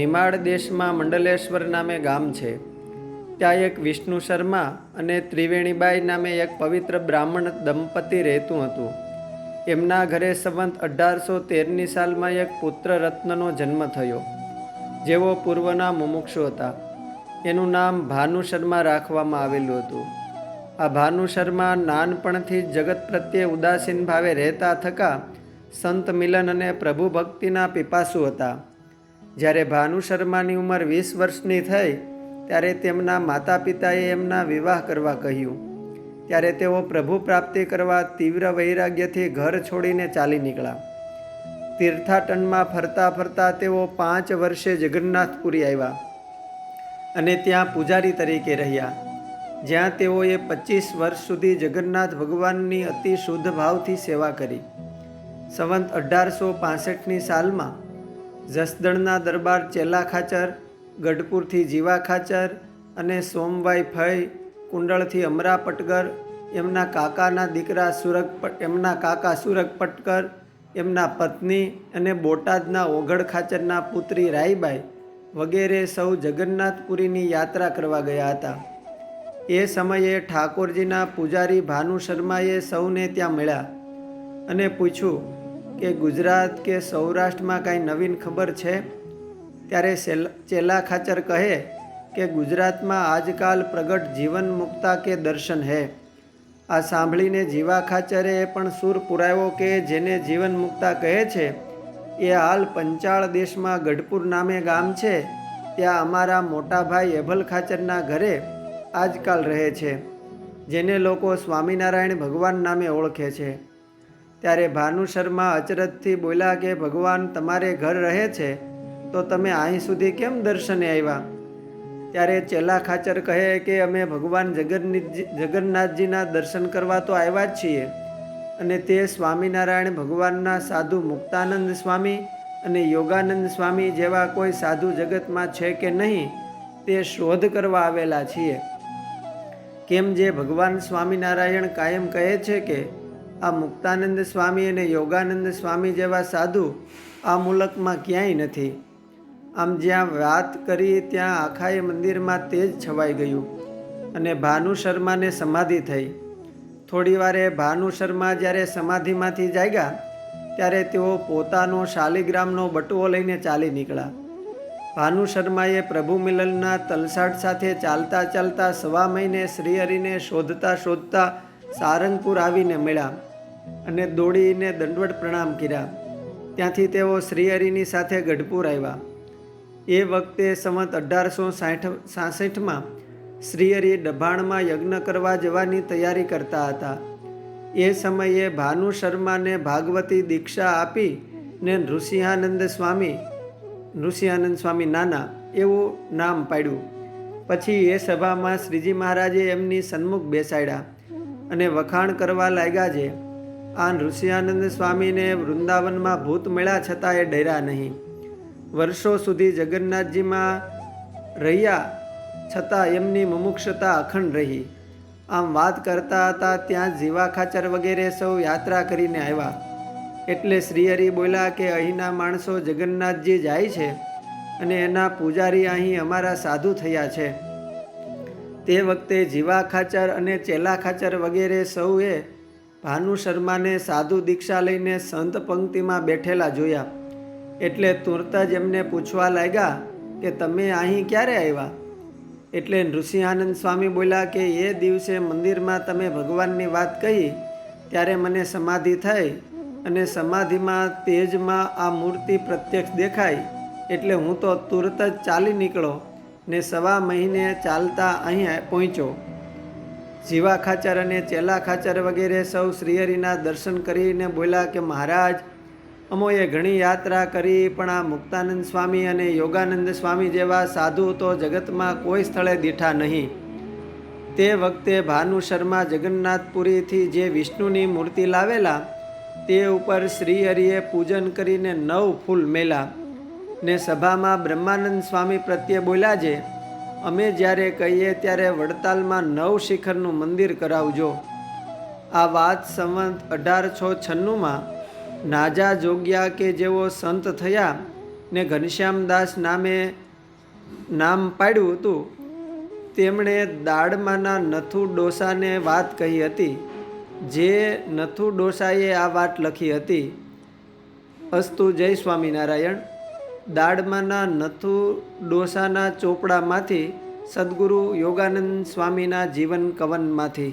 નિમાડ દેશમાં મંડલેશ્વર નામે ગામ છે. ત્યાં એક વિષ્ણુ શર્મા અને ત્રિવેણીબાઈ નામે એક પવિત્ર બ્રાહ્મણ દંપતી રહેતું હતું. એમના ઘરે સંવંત અઢારસો તેરની સાલમાં એક પુત્ર રત્નનો જન્મ થયો જેઓ પૂર્વના મુમુક્ષુ હતા. એનું નામ ભાનુ શર્મા રાખવામાં આવેલું હતું. આ ભાનુ શર્મા નાનપણથી જગત પ્રત્યે ઉદાસીન ભાવે રહેતા થકા સંત મિલન અને પ્રભુ ભક્તિના પીપાસુ હતા. જ્યારે ભાનુ શર્માની ઉંમર વીસ વર્ષની થઈ, ત્યારે તેમના માતા પિતાએ એમના વિવાહ કરવા કહ્યું. ત્યારે તેઓ પ્રભુ પ્રાપ્તિ કરવા તીવ્ર વૈરાગ્યથી ઘર છોડીને ચાલી નીકળ્યા. તીર્થાટનમાં ફરતા ફરતા તેઓ પાંચ વર્ષે જગન્નાથપુરી આવ્યા અને ત્યાં પૂજારી તરીકે રહ્યા. જ્યાં તેઓએ પચીસ વર્ષ સુધી જગન્નાથ ભગવાનની અતિ શુદ્ધ ભાવથી સેવા કરી. સંવંત અઢારસો પાસઠની સાલમાં જસદણના દરબાર ચેલા ખાચર, ગઢપુરથી જીવા ખાચર અને સોમભાઈ ફઈ કુંડળથી અમરા પટકર એમના કાકાના દીકરા સુરગ એમના કાકા સુરગ પટકર એમના પત્ની અને બોટાદના ઓઘડ ખાચરના પુત્રી રાઈબાઈ વગેરે સૌ જગન્નાથપુરીની યાત્રા કરવા ગયા હતા. એ સમયે ઠાકોરજીના પૂજારી ભાનુ શર્માએ સૌને ત્યાં મળ્યા અને પૂછ્યું કે ગુજરાત કે સૌરાષ્ટ્રમાં કાંઈ નવીન ખબર છે? ત્યારે ચેલા ખાચર કહે કે ગુજરાતમાં આજકાલ પ્રગટ જીવન મુક્તા કે દર્શન હે. આ સાંભળીને જીવા ખાચરે પણ સૂર પુરાવ્યો કે જેને જીવન મુક્તા કહે છે, એ હાલ પંચાળ દેશમાં ગઢપુર નામે ગામ છે. ત્યાં અમારા મોટા ભાઈ એભલ ખાચરના ઘરે આજકાલ રહે છે, જેને લોકો સ્વામિનારાયણ ભગવાન નામે ઓળખે છે. ત્યારે ભાનુ શર્મા અચરજથી બોલ્યા કે, ભગવાન, તમારે ઘર રહે છે? તો તમે અહીં સુધી કેમ દર્શને આવ્યા? ત્યારે ચેલા ખાચર કહે કે, અમે ભગવાન જગન્નાથજી જગન્નાથજીના દર્શન કરવા તો આવ્યા જ છીએ. અને તે સ્વામિનારાયણ ભગવાનના સાધુ મુક્તાનંદ સ્વામી અને યોગાનંદ સ્વામી જેવા કોઈ સાધુ જગતમાં છે કે નહીં, તે શોધ કરવા આવેલા છીએ. કેમ જે ભગવાન સ્વામિનારાયણ કાયમ કહે છે કે આ મુક્તાનંદ સ્વામી અને યોગાનંદ સ્વામી જેવા સાધુ આ મુલકમાં ક્યાંય નથી. આમ જ્યાં વાત કરી ત્યાં આખાએ મંદિરમાં તેજ છવાઈ ગયું અને ભાનુ શર્માને સમાધિ થઈ. થોડી વારે ભાનુ શર્મા જ્યારે સમાધિમાંથી જાગ્યા ત્યારે તેઓ પોતાનો શાલિગ્રામનો બટુઓ લઈને ચાલી નીકળ્યા. ભાનુ શર્માએ પ્રભુ મિલનના તલસાટ સાથે ચાલતા ચાલતા સવા મહિને શ્રીહરિને શોધતા શોધતા સારંગપુર આવીને મળ્યા. અને દોડીને દંડવટ પ્રણામ કર્યા. ત્યાંથી તેઓ શ્રીહરિની સાથે ગઢપુર આવ્યા. એ વખતે સંવત અઢારસો સાઠ, સાસઠમાં શ્રીહરિ ડભાણમાં યજ્ઞ કરવા જવાની તૈયારી કરતા હતા. એ સમયે ભાનુ શર્માને ભાગવતી દીક્ષા આપી ને નૃસિંહાનંદ સ્વામી નૃસિંહાનંદ સ્વામી નાના એવું નામ પાડ્યું. પછી એ સભામાં શ્રીજી મહારાજે એમની સન્મુખ બેસાડ્યા અને વખાણ કરવા લાગ્યા છે આ નૃસિંહાનંદ સ્વામીને વૃંદાવનમાં ભૂત મળ્યા છતાં એ ડર્યા નહીં. વર્ષો સુધી જગન્નાથજીમાં રહ્યા છતાં એમની મુમુક્ષતા અખંડ રહી. આમ વાત કરતા હતા ત્યાં જીવા ખાચર વગેરે સૌ યાત્રા કરીને આવ્યા. એટલે શ્રીહરિ બોલ્યા કે અહીંના માણસો જગન્નાથજી જાય છે અને એના પૂજારી અહીં અમારા સાધુ થયા છે. તે વખતે જીવા ખાચર અને ચેલા ખાચર વગેરે સૌએ ભાનુ શર્માને સાધુ દીક્ષા લઈને સંત પંક્તિમાં બેઠેલા જોયા. એટલે તુરત જ એમને પૂછવા લાગ્યા કે, તમે અહીં ક્યારે આવ્યા? એટલે નૃસિંહાનંદ સ્વામી બોલ્યા કે, એ દિવસે મંદિરમાં તમે ભગવાનની વાત કહી, ત્યારે મને સમાધિ થઈ અને સમાધિમાં તેજમાં આ મૂર્તિ પ્રત્યક્ષ દેખાઈ. એટલે હું તો તુરત જ ચાલી નીકળો ને સવા મહિને ચાલતા અહીં પહોંચ્યો. જીવા ખાચર અને ચેલા ખાચર વગેરે સૌ શ્રીહરિના દર્શન કરીને બોલ્યા કે, મહારાજ, અમોએ ઘણી યાત્રા કરી, પણ આ મુક્તાનંદ સ્વામી અને યોગાનંદ સ્વામી જેવા સાધુ તો જગતમાં કોઈ સ્થળે દીઠા નહીં. તે વખતે ભાનુ શર્મા જગન્નાથપુરીથી જે વિષ્ણુની મૂર્તિ લાવેલા, તે ઉપર શ્રીહરિએ પૂજન કરીને નવ ફૂલ મેલા. ને સભામાં બ્રહ્માનંદ સ્વામી પ્રત્યે બોલ્યા છે અમે જ્યારે કહીએ ત્યારે વડતાલમાં નવ શિખરનું મંદિર કરાવજો. આ વાત સંવંત અઢારસો છન્નુંમાં નાજા જોગ્યા કે જેઓ સંત થયા ને ઘનશ્યામદાસ નામે નામ પાડ્યું હતું, તેમણે દાડમાના નથુ ડોસાને વાત કહી હતી, જે નથુ ડોસાએ આ વાત લખી હતી. અસ્તુ જય સ્વામિનારાયણ. દાડમાના નથુ ડોસાના ચોપડામાંથી સદગુરુ યોગાનંદ સ્વામીના જીવન કવનમાંથી